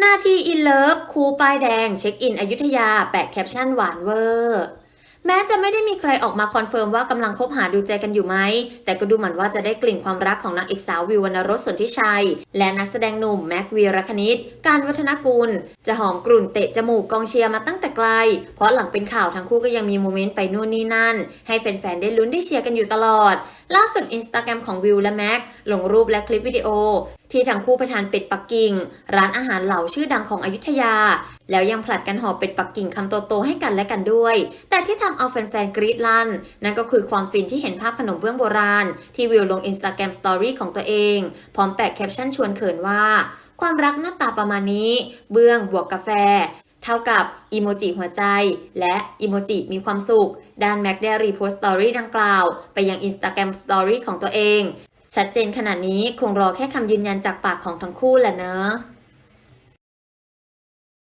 หน้าที่อินเลิฟคูป้ายแดง เช็คอินอยุธยา แปะแคปชั่นหวานเวอร์แม้จะไม่ได้มีใครออกมาคอนเฟิร์มว่ากำลังคบหาดูใจกันอยู่ไหม แต่ก็ดูเหมือนว่าจะได้กลิ่นความรักของนางเอกสาววิววรรณรสสนทิชัย และนักแสดงหนุ่มแม็กวีรคณิต การวัฒนกุล จะหอมกลุ่นเตะจมูกกองเชียร์มาตั้งแต่ไกล เพราะหลังเป็นข่าวทั้งคู่ก็ยังมีโมเมนต์ไปนู่นนี่นั่น ให้แฟนๆได้ลุ้นได้เชียร์กันอยู่ตลอด ล่าสุดอินสตาแกรมของวิวและแม็กลงรูปและคลิปวิดีโอ ที่ทั้งคู่ไปทานเป็ดปักกิ่ง ร้านอาหารเหล่าชื่อดังของอยุธยา แล้วยังผลัดกันห่อเป็ดปักกิ่งคำโตๆให้กันและกันด้วย แต่ที่ทำเอาแฟนๆกรี๊ดลั่น นั่นก็คือความฟินที่เห็นภาพขนมเบื้องโบราณ ที่วิวลงอินสตาแกรมสตอรี่ของตัวเอง พร้อมแปะแคปชั่นชวนเขินว่า ความรักหน้าตาประมาณนี้ เบื้องบวกกาแฟ เท่ากับอีโมจิหัวใจ และอีโมจิมีความสุข ด้านแม็กได้รีโพสต์สตอรี่ดังกล่าว ไปยังอินสตาแกรมสตอรี่ของตัวเอง ชัดเจนขนาดนี้คงรอแค่คำยืนยันจากปากของทั้งคู่แหละเนอะ